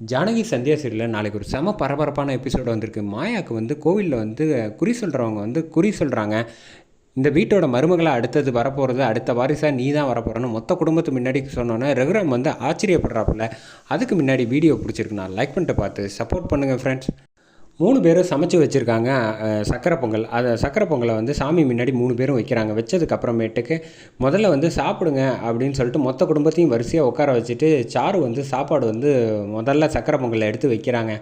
ஜானகி சந்தியா சீரியலில் நாளைக்கு ஒரு செம பரபரப்பான எபிசோடு வந்திருக்கு. மாயாவுக்கு வந்து கோவிலில் வந்து குறி சொல்கிறவங்க வந்து குறி சொல்கிறாங்க இந்த வீட்டோட மருமகளாக அடுத்தது வரப்போகிறது அடுத்த வாரிசாக நீ தான் வரப்போகிறன்னு மொத்த குடும்பத்து முன்னாடி சொன்னோன்னே ரகுராம் வந்து ஆச்சரியப்படுறாப்புல. அதுக்கு முன்னாடி வீடியோ பிடிச்சிருக்கு. நான் லைக் பண்ணிட்டு பார்த்து சப்போர்ட் பண்ணுங்கள் ஃப்ரெண்ட்ஸ் மூணு பேரும் சமைச்சு வச்சுருக்காங்க சக்கரை பொங்கல். அதை சக்கரை பொங்கலை வந்து சாமி முன்னாடி மூணு பேரும் வைக்கிறாங்க. வச்சதுக்கு அப்புறமேட்டுக்கு முதல்ல வந்து சாப்பிடுங்க அப்படின்னு சொல்லிட்டு மொத்த குடும்பத்தையும் வரிசையாக உட்கார வச்சுட்டு சாரு வந்து சாப்பாடு வந்து முதல்ல சக்கரை பொங்கலை எடுத்து வைக்கிறாங்க.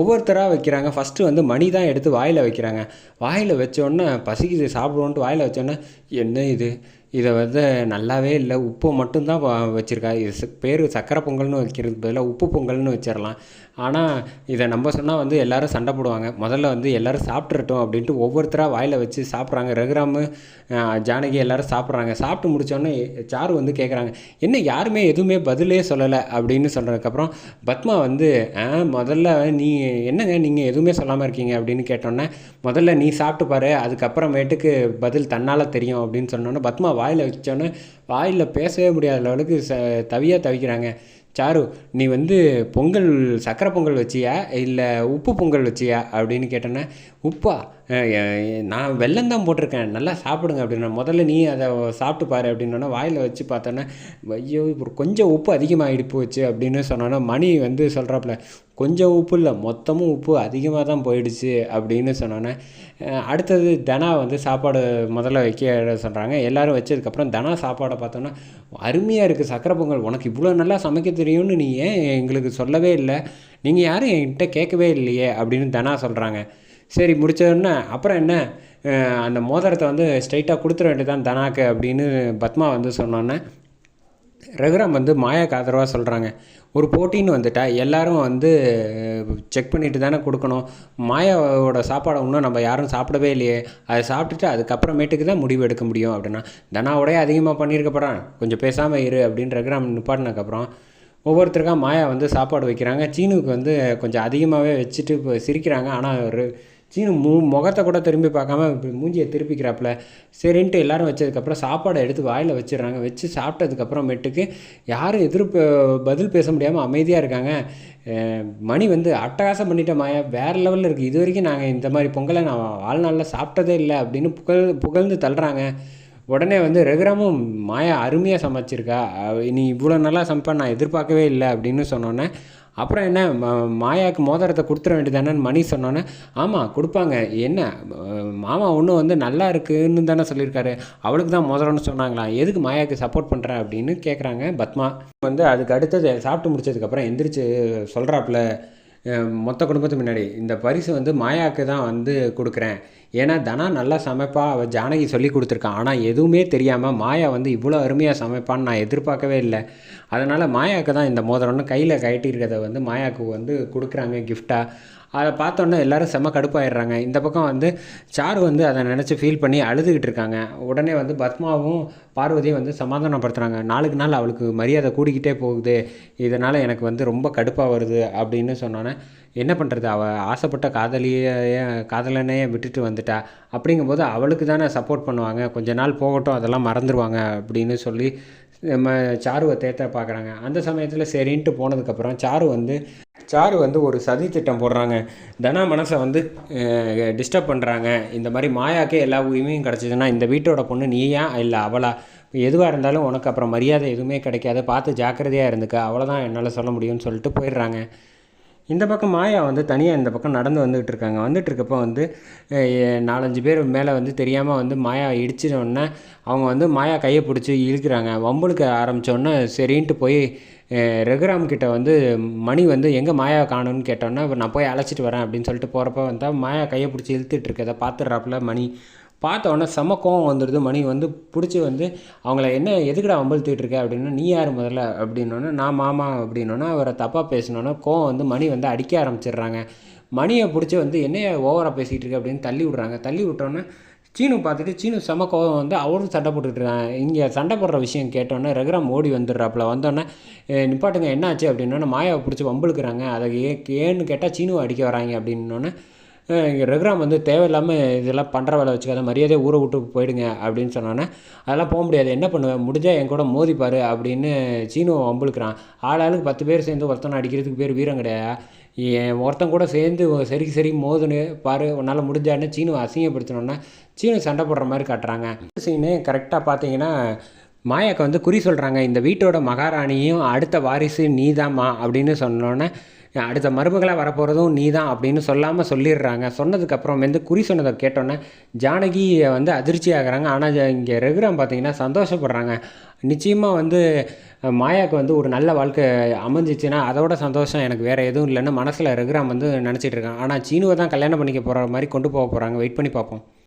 ஒவ்வொருத்தராக வைக்கிறாங்க. ஃபஸ்ட்டு வந்து மணி தான் எடுத்து வாயில் வைக்கிறாங்க. வாயில் வச்சோடனே பசிக்குது சாப்பிடுவோன்ட்டு வாயில் வச்சோன்னே என்ன இது? இதை வந்து நல்லாவே இல்லை. உப்பு மட்டும்தான் வச்சுருக்கா. இது ச- பேர் சக்கரை பொங்கல்னு வைக்கிறதுக்கு பதிலாக உப்பு பொங்கல்னு வச்சிடலாம். ஆனால் இதை நம்ம சொன்னால் வந்து எல்லோரும் சண்டை போடுவாங்க. முதல்ல வந்து எல்லோரும் சாப்பிட்றட்டும் அப்படின்ட்டு ஒவ்வொருத்தராக வாயில் வச்சு சாப்பிட்றாங்க. ரகுராமு ஜானகி எல்லாரும் சாப்பிட்றாங்க. சாப்பிட்டு முடிச்சோடனே சாரு வந்து கேட்குறாங்க என்ன யாருமே எதுவுமே பதிலே சொல்லலை அப்படின்னு சொன்னதுக்கப்புறம் பத்மா வந்து முதல்ல நீ என்னங்க நீங்கள் எதுவுமே சொல்லாமல் இருக்கீங்க? அப்படின்னு கேட்டோன்னே முதல்ல நீ சாப்பிட்டு பாரு. அதுக்கப்புறமேட்டுக்கு பதில் தன்னால் தெரியும் அப்படின்னு சொன்னோன்னே பத்மா வாயில் வச்சோன்னே வாயில் பேசவே முடியாத அளவுக்கு ச தவியாக தவிக்கிறாங்க. சாரு நீ வந்து பொங்கல் சக்கரை பொங்கல் வச்சியா? இல்லை உப்பு பொங்கல் வச்சியா? அப்படின்னு கேட்டோன்னே உப்பா? நான் வெல்லம் தான் போட்டிருக்கேன். நல்லா சாப்பிடுங்க அப்படின்னா முதல்ல நீ அதை சாப்பிட்டு பாரு அப்படின்னோடனே வாயில் வச்சு பார்த்தோன்னே ஐயோ இப்போ கொஞ்சம் உப்பு அதிகமாகிடு போச்சு அப்படின்னு சொன்னோன்னே மணி வந்து சொல்கிறாப்புல கொஞ்சம் உப்பு இல்லை மொத்தமும் உப்பு அதிகமாக தான் போயிடுச்சு அப்படின்னு சொன்னோன்னே அடுத்தது தனா வந்து சாப்பாடு முதல்ல வைக்க சொல்கிறாங்க எல்லோரும் வச்சதுக்கப்புறம் தனா சாப்பாடை பார்த்தோன்னா அருமையாக இருக்குது சக்கரை பொங்கல். உனக்கு இவ்வளோ நல்லா சமைக்க தெரியும்னு நீ ஏன் எங்களுக்கு சொல்லவே இல்லை? நீங்கள் யாரும் என்கிட்ட கேட்கவே இல்லையே அப்படின்னு தனா சொல்கிறாங்க சரி முடித்தோடனே அப்புறம் என்ன? அந்த மோதிரத்தை வந்து ஸ்ட்ரைட்டாக கொடுத்துட வேண்டியதான் தனாக்கு அப்படின்னு பத்மா வந்து சொன்னோன்னே ரகுராம் வந்து மாயாக்கு ஆதரவாக சொல்கிறாங்க ஒரு போட்டின்னு வந்துட்டா எல்லாரும் வந்து செக் பண்ணிட்டு தானே கொடுக்கணும். மாயாவோட சாப்பாடை இன்னும் நம்ம யாரும் சாப்பிடவே இல்லையே. அதை சாப்பிட்டுட்டு அதுக்கப்புறமேட்டுக்கு தான் முடிவு எடுக்க முடியும் அப்படின்னா தனாவோடய அதிகமாக பண்ணியிருக்கப்படான் கொஞ்சம் பேசாமல் இரு அப்படின்னு ரகுராம் நிப்பாட்டினதுக்கப்புறம் ஒவ்வொருத்தருக்கா மாயா வந்து சாப்பாடு வைக்கிறாங்க. சீனுக்கு வந்து கொஞ்சம் அதிகமாகவே வச்சுட்டு இப்போ சிரிக்கிறாங்க. ஆனால் ஒரு சீனு மு முகத்தை கூட திரும்பி பார்க்காம இப்படி மூஞ்சியை திருப்பிக்கிறாப்புல. சரின்ட்டு எல்லாரும் வச்சதுக்கப்புறம் சாப்பாடை எடுத்து வாயில் வச்சிடுறாங்க. வச்சு சாப்பிட்டதுக்கப்புறமேட்டுக்கு யாரும் எதிர்ப்பு பதில் பேச முடியாமல் அமைதியாக இருக்காங்க. மணி வந்து அட்டகாசம் பண்ணிட்ட மாயா வேறு லெவலில் இருக்குது இது வரைக்கும் நாங்கள் இந்த மாதிரி பொங்கலை நான் வாழ்நாளில் சாப்பிட்டதே இல்லை அப்படின்னு புகழ் புகழ்ந்து தள்ளுறாங்க. உடனே வந்து ரகுராமும் மாயா அருமையாக சமைச்சிருக்கா. நீ இவ்வளோ நல்லா சமைப்பா நான் எதிர்பார்க்கவே இல்லை அப்படின்னு சொன்னோன்னே அப்புறம் என்ன மாயாவுக்கு மோதிரத்தை கொடுத்துட வேண்டியதானேன்னு மணி சொன்னோன்னே ஆமாம் கொடுப்பாங்க. என்ன? மாமா ஒன்றும் வந்து நல்லா இருக்குன்னு தானே சொல்லியிருக்காரு. அவளுக்கு தான் மோதிரம்னு சொன்னாங்களா? எதுக்கு மாயாவுக்கு சப்போர்ட் பண்ணுற அப்படின்னு கேட்குறாங்க பத்மா. வந்து அதுக்கு அடுத்தது சாப்பிட்டு முடிச்சதுக்கப்புறம் எந்திரிச்சு சொல்கிறாப்புல மொத்த குடும்பத்து முன்னாடி. இந்த பரிசு வந்து மாயாவுக்கு தான் வந்து கொடுக்குறேன். ஏன்னா தனா நல்லா சமைப்பா அவள் ஜானகி சொல்லி கொடுத்துருக்கான் ஆனால் எதுவுமே தெரியாமல் மாயா வந்து இவ்வளோ அருமையாக சமைப்பான்னு நான் எதிர்பார்க்கவே இல்லை. அதனால் மாயாவுக்கு தான் இந்த மோதிரம்னு கையில் கட்டியிருக்கிறத வந்து மாயாவுக்கு வந்து கொடுக்குறாங்க கிஃப்டாக அதை பார்த்தோன்னே எல்லோரும் செம்ம கடுப்பாயிடுறாங்க. இந்த பக்கம் வந்து சாரு வந்து அதை நினச்சி ஃபீல் பண்ணி அழுதுகிட்டு இருக்காங்க. உடனே வந்து பத்மாவும் பார்வதியும் வந்து சமாதானப்படுத்துகிறாங்க நாளுக்கு நாள் அவளுக்கு மரியாதை கூடிக்கிட்டே போகுது. இதனால் எனக்கு வந்து ரொம்ப கடுப்பாக வருது அப்படின்னு சொன்னோன்னே என்ன பண்ணுறது அவள் ஆசைப்பட்ட காதலியே காதலனையே விட்டுட்டு வந்துட்டா. அப்படிங்கும்போது அவளுக்கு தானே சப்போர்ட் பண்ணுவாங்க. கொஞ்ச நாள் போகட்டும் அதெல்லாம் மறந்துடுவாங்க அப்படின்னு சொல்லி நம்ம சாருவை தேத்த பார்க்குறாங்க. அந்த சமயத்தில் சரின்ட்டு போனதுக்கப்புறம் சாரு வந்து சாரு வந்து ஒரு சதி திட்டம் போடுறாங்க. தனா மனசை வந்து டிஸ்டர்ப் பண்ணுறாங்க இந்த மாதிரி மாயாக்கே எல்லா உரிமையும் கிடச்சிதுன்னா இந்த வீட்டோட பொண்ணு நீயா இல்லை அவளா? எதுவாக இருந்தாலும் உனக்கு அப்புறம் மரியாதை எதுவுமே கிடைக்காது. பார்த்து ஜாக்கிரதையாக இருந்துக்க. அவ்வளோதான் என்னால் சொல்ல முடியும்னு சொல்லிட்டு போயிடுறாங்க. இந்த பக்கம் மாயா வந்து தனியாக இந்த பக்கம் நடந்து வந்துகிட்டு இருக்காங்க. வந்துட்டு இருக்கப்போ வந்து நாலஞ்சு பேர் மேலே வந்து தெரியாமல் வந்து மாயா இடிச்சிடோடனே உடனே அவங்க வந்து மாயா கையை பிடிச்சி இழுக்கிறாங்க. வம்புழுக்க ஆரம்பித்தோடனே சரின்ட்டு போய் ரகுராம் கிட்ட வந்து மணி வந்து எங்கே மாயா காணும்னு கேட்டோன்னே நான் போய் அழைச்சிட்டு வரேன் அப்படின்னு சொல்லிட்டு போகிறப்ப வந்தால் மாயா கையை பிடிச்சி இழுத்துட்டு இருக்கதை பார்த்துட்றாப்புல மணி. பார்த்த உடனே செம கோவம் வந்துடுது மணி வந்து பிடிச்சி வந்து அவங்கள என்ன எதுக்குடா வம்பழுத்துட்டு இருக்க? அப்படின்னா நீ யார் முதல்ல? அப்படின்னோன்னே நான் மாமா. அப்படின்னோன்னா அவரை தப்பாக பேசினோன்னா கோவம் வந்து மணி வந்து அடிக்க ஆரம்பிச்சிடுறாங்க. மணியை பிடிச்சி வந்து என்ன ஓவராக பேசிகிட்டு இருக்க? அப்படின்னு தள்ளி விட்றாங்க. தள்ளி விட்டோன்னே சீனு பார்த்துட்டு சீனு செம கோவம் வந்து அவரும் சண்டை போட்டுட்டு இருக்காங்க. இங்கே சண்டை போடுற விஷயம் கேட்டோன்னே ரகுராம் ஓடி வந்துடுறாப்புல. வந்தோடனே நிப்பாட்டுங்க என்னாச்சு? அப்படின்னோடனே மாயாவை பிடிச்சி வம்புழுக்கிறாங்க. அதை ஏ ஏன்னு கேட்டால் சீனுவை அடிக்க வராங்க. அப்படின்னோடனே இங்கே ரகுராம் வந்து தேவையில்லாமல் இதெல்லாம் பண்ணுற வேலை வச்சுக்காத மரியாதை ஊரை விட்டு போயிடுங்க அப்படின்னு சொன்னோன்னே அதெல்லாம் போக முடியாது. என்ன பண்ணுவேன் முடிஞ்சால் என் கூட மோதிப்பார் அப்படின்னு சீனு அம்புழுக்கிறான். ஆளாளுக்கு பத்து பேர் சேர்ந்து ஒருத்தனை அடிக்கிறதுக்கு பேர் வீரம் கிடையாது? என் ஒருத்தன் கூட சேர்ந்து சரி சரி மோதுன்னு பாரு உன்னால் முடிஞ்சான்னு சீனு அசிங்கப்படுத்தினோன்னா சீனு சண்டை போடுற மாதிரி காட்டுறாங்க. சீனு கரெக்டாக பார்த்தீங்கன்னா மாயாக்கு வந்து குறி சொல்கிறாங்க இந்த வீட்டோட மகாராணியும் அடுத்த வாரிசு நீதாம்மா அப்படின்னு சொன்னோன்னே அடுத்த மருமகளாக வரப்போகிறதும் நீ தான் அப்படின்னு சொல்லாமல் சொல்லிடுறாங்க. சொன்னதுக்கப்புறம் வந்து குறி சொன்னதை கேட்டோன்னே ஜானகி வந்து அதிர்ச்சி ஆகிறாங்க ஆனால் இங்கே ரகுராம் பார்த்தீங்கன்னா சந்தோஷப்படுறாங்க. நிச்சயமாக வந்து மாயாவுக்கு வந்து ஒரு நல்ல வாழ்க்கை அமைஞ்சிச்சுன்னா அதோட சந்தோஷம் எனக்கு வேறு எதுவும் இல்லைன்னு மனசில் ரகுராம் வந்து நினச்சிட்டு இருக்கான். ஆனால் சீனுவை தான் கல்யாணம் பண்ணிக்க போகிற மாதிரி கொண்டு போக போகிறாங்க வெயிட் பண்ணி பார்ப்போம்